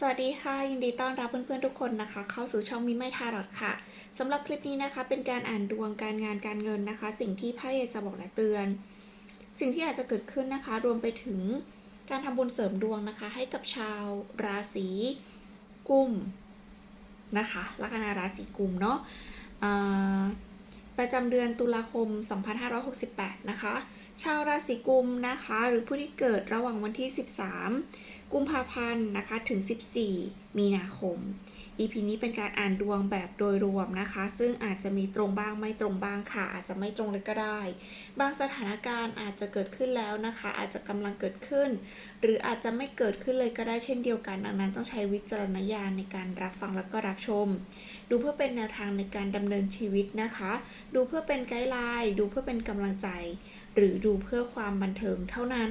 สวัสดีค่ะ ยินดีต้อนรับเพื่อนๆทุกคนนะคะ เข้าสู่ช่องมิไม่ทารอดค่ะสำหรับคลิปนี้นะคะ เป็นการอ่านดวงการงานการเงินนะคะ สิ่งที่ไพ่จะบอกและเตือน สิ่งที่อาจจะเกิดขึ้นนะคะ รวมไปถึงการทำบุญเสริมดวงนะคะ ให้กับชาวราศีกุมนะคะลัคนาราศีกุมเนาะ ประจำเดือนตุลาคม 2568 นะคะ ชาวราศีกุมนะคะ หรือผู้ที่เกิดระหว่างวันที่ 13 กุมภาพันธ์นะคะ ถึง 14 มีนาคม EP นี้เป็นการอ่านดวงแบบโดยรวมนะคะ ซึ่งอาจจะมีตรงบ้างไม่ตรงบ้างค่ะ อาจจะไม่ตรงเลยก็ได้ บางสถานการณ์อาจจะเกิดขึ้นแล้วนะคะ อาจจะกำลังเกิดขึ้น หรืออาจจะไม่เกิดขึ้นเลยก็ได้เช่นเดียวกันดังนั้นต้องใช้วิจารณญาณในการรับฟังแล้วก็รับชม ดูเพื่อเป็นแนวทางในการดำเนินชีวิตนะคะ ดูเพื่อเป็นไกด์ไลน์ ดูเพื่อเป็นกำลังใจ หรือดูเพื่อความบันเทิงเท่านั้น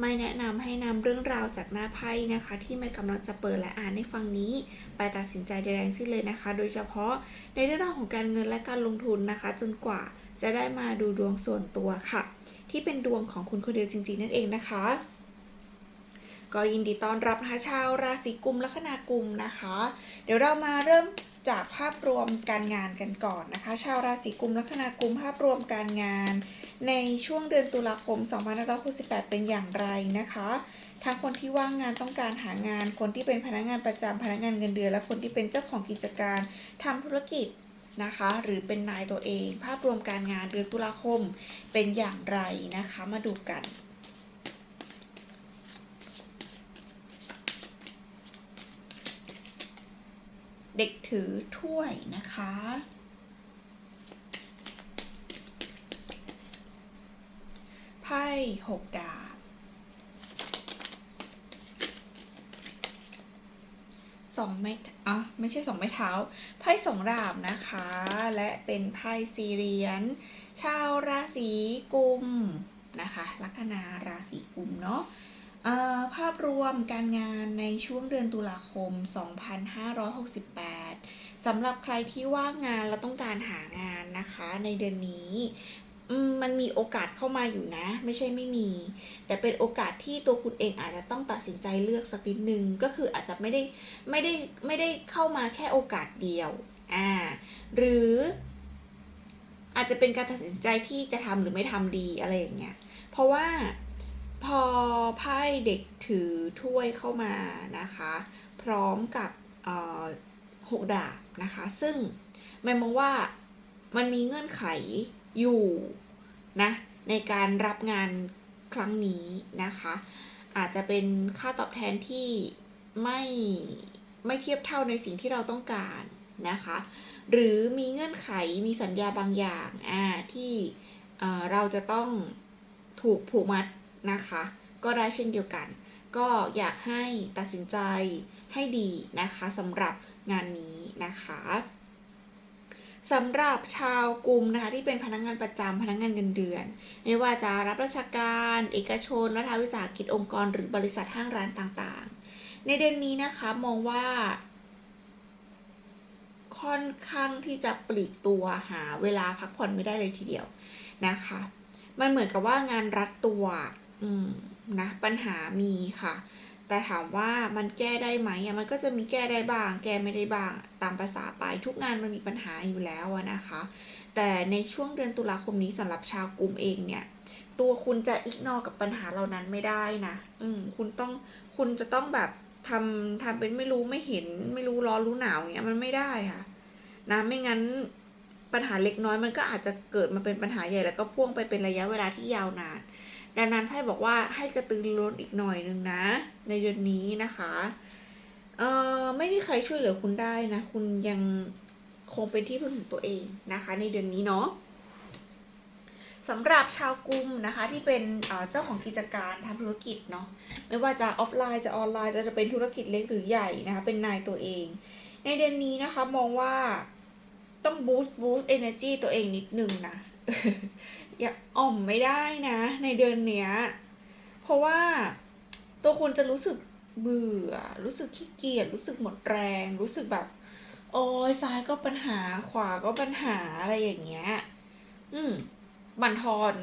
ไม่แนะนำให้นำเรื่องราวจากหน้าไพ่นะคะ ที่ไม่กำลังจะเปิดและอ่านในฟังนี้ ไปตัดสินใจใดๆทั้งสิ้นเลยนะคะ โดยเฉพาะในเรื่องราวของการเงินและการลงทุนนะคะ จนกว่าจะได้มาดูดวงส่วนตัวค่ะ ที่เป็นดวงของคุณคนเดียวจริงๆนั่นเองนะคะ ก็ยินดีต้อนรับนะคะชาวราศีกุมลัคนากุมนะคะ เดี๋ยวเรามาเริ่มจากภาพรวมการงานกันก่อนนะคะ ชาวราศีกุมลัคนากุมภาพรวมการงาน ในช่วงเดือนตุลาคม 2568 เป็นอย่างไรนะคะทั้งคนที่ว่างงานต้องการหางาน คนที่เป็นพนักงานประจำพนักงานเงินเดือน และคนที่เป็นเจ้าของกิจการทำธุรกิจนะคะ หรือเป็นนายตัวเอง ภาพรวมการงานเดือนตุลาคมเป็นอย่างไรนะคะ มาดูกัน เด็กถือถ้วยนะคะ ไพ่หกดาบสองไม้อะไม่ใช่สองไม้เท้า ไพ่สองดาบนะคะ และเป็นไพ่สี่เรียญชาวราศีกุมนะคะ ลัคนาราศีกุมเนาะ ภาพรวมการงานในช่วงเดือนตุลาคม 2568 สำหรับใครที่ว่างงานแล้วต้องการหางานนะคะในเดือนนี้มมันมีโอกาสเข้ามาอยู่นะ ไม่ใช่ไม่มี แต่เป็นโอกาสที่ตัวคุณเองอาจจะต้องตัดสินใจเลือกสักนิดนึง ก็คืออาจจะไม่ได้ไม่ได้ไม่ได้เข้ามาแค่โอกาสเดียวอ่าหรืออาจจะเป็นการตัดสินใจที่จะทำหรือไม่ทำดีอะไรอย่างเงี้ยเพราะว่า พอไพ่เด็กถือถ้วยเข้ามานะคะ พร้อมกับหกดาบนะคะ ซึ่งหมายมองว่ามันมีเงื่อนไขอยู่นะในการรับงานครั้งนี้นะคะ อาจจะเป็นค่าตอบแทนที่ไม่ไม่เทียบเท่าในสิ่งที่เราต้องการนะคะ หรือมีเงื่อนไขมีสัญญาบางอย่างอ่าที่เราจะต้องถูกผูกมัด นะคะ ก็ได้เช่นเดียวกัน ก็อยากให้ตัดสินใจให้ดีนะคะสำหรับงานนี้นะคะสำหรับชาวกลุ่มนะคะที่เป็นพนักงานประจำพนักงานเงินเดือน ไม่ว่าจะรับราชการ เอกชนรัฐวิสาหกิจองค์กร หรือบริษัทห้างร้านต่างๆ ในเดือนนี้นะคะมองว่า ค่อนข้างที่จะปลีกตัวหาเวลาพักผ่อนไม่ได้เลยทีเดียวนะคะ มันเหมือนกับว่างานรัดตัว อืมนะปัญหามีค่ะ แต่ถามว่ามันแก้ได้ไหมอะมันก็จะมีแก้ได้บ้าง แก้ไม่ได้บ้างตามภาษาไปทุกงานมันมีปัญหาอยู่แล้วนะคะ แต่ในช่วงเดือนตุลาคมนี้สำหรับชาวกลุ่มเองเนี่ย ตัวคุณจะอิกนอกับปัญหาเหล่านั้นไม่ได้นะ อืมคุณต้องคุณจะต้องแบบทำทำเป็นไม่รู้ไม่เห็นไม่รู้ร้อนรู้หนาวอย่างเงี้ยมันไม่ได้ค่ะ นะไม่งั้นปัญหาเล็กน้อยมันก็อาจจะเกิดมาเป็นปัญหาใหญ่แล้วก็พ่วงไปเป็นระยะเวลาที่ยาวนาน ดังนั้นไพ่บอกว่าให้กระตือรือร้นอีกหน่อยนึงนะ ในเดือนนี้นะคะเอ่อไม่มีใครช่วยเหลือคุณได้นะ คุณยังคงเป็นที่พึ่งของตัวเองนะคะ ในเดือนนี้เนาะสำหรับชาวกลุ่มนะคะที่เป็นเจ้าของกิจการทำธุรกิจเนาะไม่ว่าจะออฟไลน์จะออนไลน์จะจะเป็นธุรกิจเล็กหรือใหญ่นะคะเป็นนายตัวเอง ในเดือนนี้นะคะมองว่าต้องบูสต์บูสต์เอเนอร์จีตัวเองนิดนึงนะ อย่าอ่อมไม่ได้นะ ในเดือนเนี้ย เพราะว่าตัวคุณจะรู้สึกเบื่อ รู้สึกขี้เกียจ รู้สึกหมดแรง รู้สึกแบบ โอ้ยซ้ายก็ปัญหา ขวาก็ปัญหาอะไรอย่างเงี้ย อืม บั่นทอน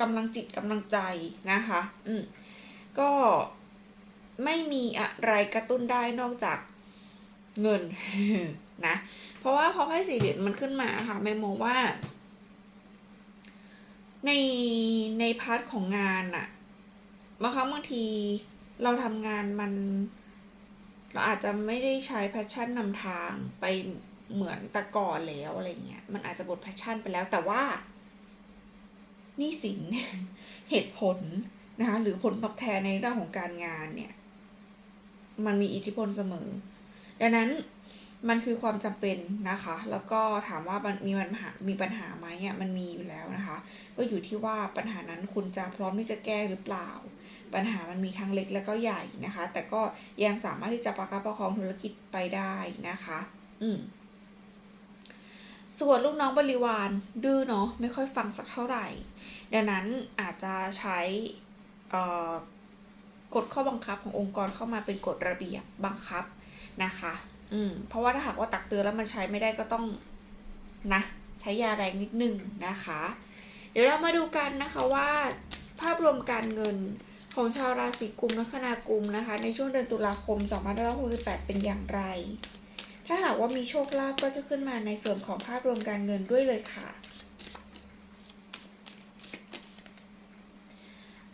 กำลังจิตกำลังใจนะคะ อืม ก็ไม่มีอะไรกระตุ้นได้นอกจากเงินนะ เพราะว่าพอไพ่สี่เหรียญมันขึ้นมาค่ะแม่มองว่า ในในพาร์ทของงานอะบางครั้งบางทีเราทำงานมัน เราอาจจะไม่ได้ใช้แพชชั่นนำทางไปเหมือนแต่ก่อนแล้วอะไรเงี้ย มันอาจจะบดแพชชั่นไปแล้วแต่ว่านี่สินเหตุผลนะคะหรือผลตอบแทนในเรื่องของการงานเนี่ย มันมีอิทธิพลเสมอ ดังนั้น มันคือความจำเป็นนะคะ แล้วก็ถามว่ามันมีปัญหา มีปัญหาไหมอะมันมีอยู่แล้วนะคะ ก็อยู่ที่ว่าปัญหานั้นคุณจะพร้อมที่จะแก้หรือเปล่า ปัญหามันมีทั้งเล็กและก็ใหญ่นะคะ แต่ก็ยังสามารถที่จะประคับประคองธุรกิจไปได้นะคะ อืมส่วนลูกน้องบริวารดื้อเนาะไม่ค่อยฟังสักเท่าไหร่ดังนั้นอาจจะใช้กฎข้อบังคับขององค์กรเข้ามาเป็นกฎระเบียบบังคับนะคะ อืม เพราะว่าถ้าหากว่าตักเตือนแล้วมันใช้ไม่ได้ก็ต้องนะ ใช้ยาแรงนิดนึงนะคะ เดี๋ยวเรามาดูกันนะคะว่า ภาพรวมการเงินของชาวราศีกุมลัคนากุมนะคะ ในช่วงเดือนตุลาคม 2568 เป็นอย่างไร ถ้าหากว่ามีโชคลาภก็จะขึ้นมาในส่วนของภาพรวมการเงินด้วยเลยค่ะ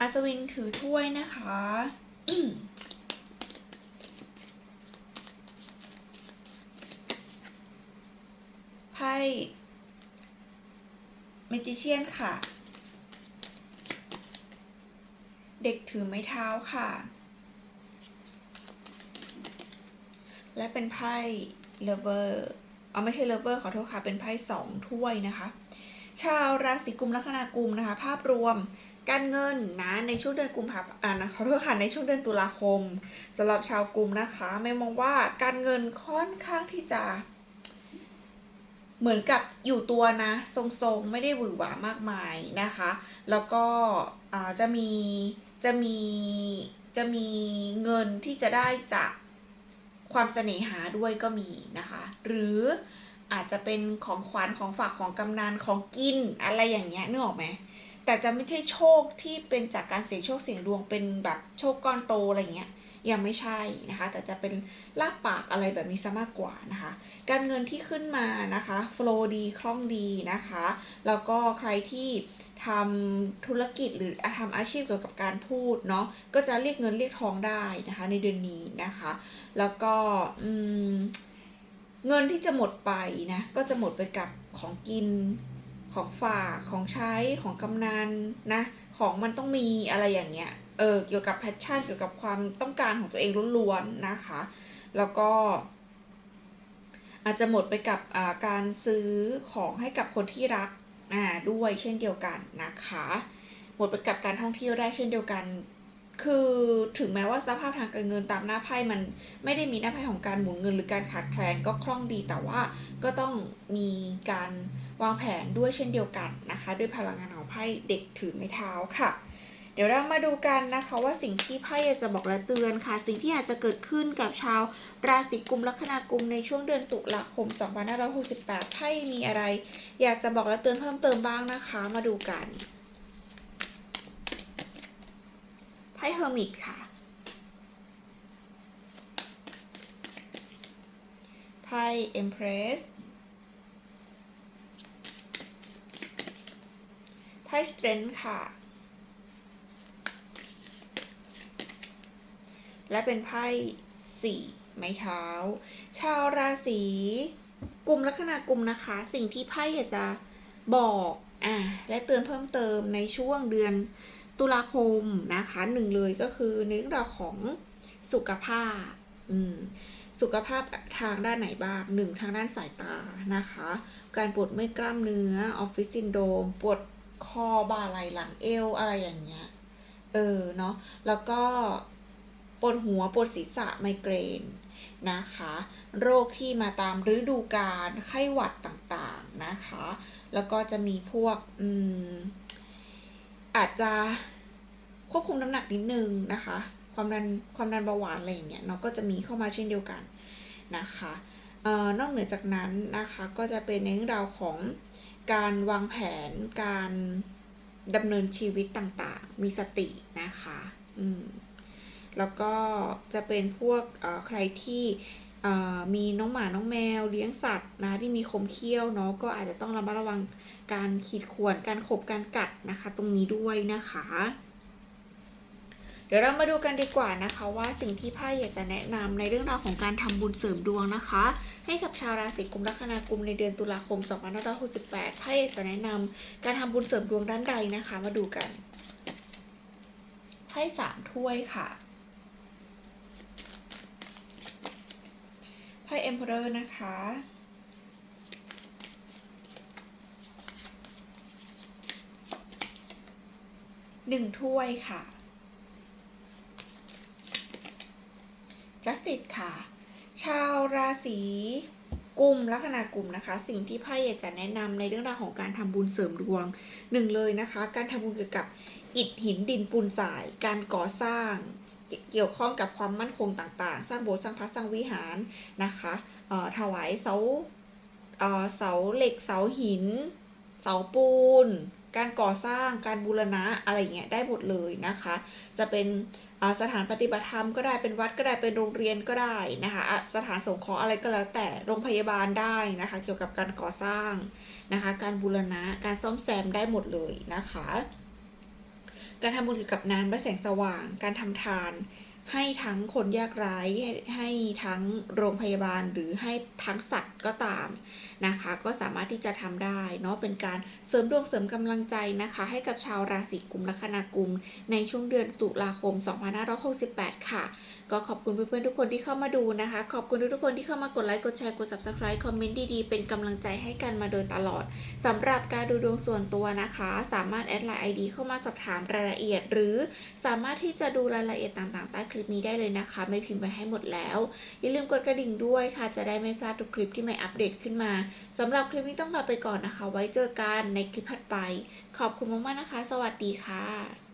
อัศวินถือถ้วยนะคะ ไพ่ เมจิเชียนค่ะ เด็กถือไม้เท้าค่ะ และเป็นไพ่เลเวอร์เอาไม่ใช่เลเวอร์ขอโทษค่ะ เป็นไพ่สองถ้วยนะคะ ชาวราศีกุมลัคนากุมนะคะ ภาพรวมการเงินนะในช่วงเดือนกุมภาพันธ์นะขอโทษค่ะในช่วงเดือนตุลาคมสำหรับชาวกุมนะคะ ไม่มองว่าการเงินค่อนข้างที่จะ เหมือนกับอยู่ตัวนะทรงๆ ไม่ได้หวือหวามากมายนะคะ แล้วก็จะมีจะมีจะมีเงินที่จะได้จากความเสน่หาด้วยก็มีนะคะ หรืออาจจะเป็นของขวัญของฝากของกำนันของกินอะไรอย่างเงี้ยนึกออกไหมแต่จะไม่ใช่โชคที่เป็นจากการเสี่ยงโชคเสี่ยงดวงเป็นแบบโชคก้อนโตอะไรเงี้ย ยังไม่ใช่นะคะ แต่จะเป็นลาบปากอะไรแบบนี้ซะมากกว่านะคะ การเงินที่ขึ้นมานะคะโฟลดีคล่องดีนะคะ แล้วก็ใครที่ทำธุรกิจหรือทำอาชีพเกี่ยวกับการพูดเนาะก็จะเรียกเงินเรียกทองได้นะคะ ในเดือนนี้นะคะ แล้วก็เงินที่จะหมดไปนะก็จะหมดไปกับของกินของฝากของใช้ของกำนันนะ ของมันต้องมีอะไรอย่างเงี้ย เออเกี่ยวกับแพชชั่นเกี่ยวกับความต้องการของตัวเองล้วนๆนะคะ แล้วก็ อาจจะหมดไปกับการซื้อของให้กับคนที่รักอ่าด้วยเช่นเดียวกันนะคะ หมดไปกับการท่องเที่ยวได้เช่นเดียวกัน คือถึงแม้ว่าสภาพทางการเงินตามหน้าไพ่มันไม่ได้มีหน้าไพ่ของการหมุนเงิน หรือการขาดแคลนก็คล่องดีแต่ว่าก็ต้องมีการวางแผนด้วยเช่นเดียวกันนะคะ ด้วยพลังงานของไพ่เด็กถือไม้เท้าค่ะ ดี๋ยวเรามาดูกันนะคะว่าสิ่งที่ไพ่อยากจะบอกและเตือนค่ะ สิ่งที่อาจจะเกิดขึ้นกับชาวราศีกุมลัคนากุมในช่วงเดือนตุลาคม 2568 ไพ่มีอะไร อยากจะบอกและเตือนเพิ่มเติมบ้างนะคะ มาดูกันไพ่เฮอร์มิตค่ะไพ่เอ็มเพรสไพ่สเตรนท์ค่ะ และเป็นไพ่สี่ไม้เท้า ชาวราศีกลุ่มลัคนากลุ่มนะคะ สิ่งที่ไพ่อยากจะบอกอะและเตือนเพิ่มเติมในช่วงเดือนตุลาคมนะคะหนึ่งเลยก็คือในเรื่องของสุขภาพอืมสุขภาพทางด้านไหนบ้างหนึ่งทางด้านสายตานะคะ การปวดเมื่อยกล้ามเนื้อออฟฟิศซินโดมปวดคอบ่าไหล่หลังเอวอะไรอย่างเงี้ยเออเนาะแล้วก็ ปวดหัวปวดศีรษะไมเกรนนะคะ โรคที่มาตามฤดูกาลไข้หวัดต่างๆนะคะ แล้วก็จะมีพวกอืมอาจจะควบคุมน้ำหนักนิดนึงนะคะ ความดันความดันเบาหวานอะไรอย่างเงี้ยเนาะก็จะมีเข้ามาเช่นเดียวกันนะคะออนอกเหนือจากนั้นนะคะก็จะเป็นในเรื่องราวของการวางแผนการดำเนินชีวิตต่างๆ มีสตินะคะ อืม แล้วก็จะเป็นพวกเอ่อใครที่เอ่อมีน้องหมาน้องแมวเลี้ยงสัตว์นะที่มีคมเขี้ยวเนาะก็อาจจะต้องระมัดระวังการขีดข่วนการขบการกัดนะคะ ตรงนี้ด้วยนะคะ เดี๋ยวเรามาดูกันดีกว่านะคะ ว่าสิ่งที่ไพ่อยากจะแนะนำในเรื่องราวของการทำบุญเสริมดวงนะคะ ให้กับชาวราศีกุมลัคนากุมในเดือนตุลาคม2568ไพ่อยากจะแนะนำการทำบุญเสริมดวงด้านใดนะคะ มาดูกันไพ่สามถ้วยค่ะ ไพ่เอ็มเพอเรอร์นะคะ หนึ่งถ้วยค่ะ justice ค่ะ ชาวราศีกุมลัคนากุมนะคะ สิ่งที่ไพ่อยากจะแนะนำในเรื่องราวของการทำบุญเสริมดวงหนึ่งเลยนะคะ การทำบุญเกี่ยวกับอิฐหินดินปูนทราย การก่อสร้าง เกี่ยวข้องกับความมั่นคงต่างๆ สร้างโบสถ์สร้างพระสร้างวิหารนะคะเอ่อถวายเสาเอ่อเสาเหล็กเสาหิน เสาปูน การก่อสร้างการบูรณะอะไรเงี้ยได้หมดเลยนะคะ จะเป็นอ่าสถานปฏิบัติธรรมก็ได้เป็นวัดก็ได้เป็นโรงเรียนก็ได้นะคะสถานสงเคราะห์อะไรก็แล้วแต่โรงพยาบาลได้นะคะ เกี่ยวกับการก่อสร้างนะคะ การบูรณะการซ่อมแซมได้หมดเลยนะคะ การทำบุญเกี่ยวกับน้ำและแสงสว่าง การทำทาน ให้ทั้งคนยากไร้ให้ให้ทั้งโรงพยาบาลหรือให้ทั้งสัตว์ก็ตามนะคะ ก็สามารถที่จะทำได้เนาะเป็นการเสริมดวงเสริมกำลังใจนะคะ ให้กับชาวราศีกุมลัคนากุม ในช่วงเดือนตุลาคม 2568 ค่ะ ก็ขอบคุณเพื่อนๆทุกคนที่เข้ามาดูนะคะ ขอบคุณทุกๆคนที่เข้ามากดไลค์กดแชร์กด subscribe คอมเมนต์ดีๆ เป็นกำลังใจให้กันมาโดยตลอดสำหรับการดูดวงส่วนตัวนะคะ สามารถแอดไลน์ ID เข้ามาสอบถามรายละเอียด หรือสามารถที่จะดูรายละเอียดต่างๆใต้คลิปนี้ได้เลยนะคะ ไม่พิมพ์ไปให้หมดแล้ว อย่าลืมกดกระดิ่งด้วยค่ะจะได้ไม่พลาดทุกคลิปที่หม่อัปเดตขึ้นมาสำหรับคลิปนี้ต้องลาไปก่อนนะคะ ไว้เจอกันในคลิปถัดไป ขอบคุณมากๆนะคะ สวัสดีค่ะ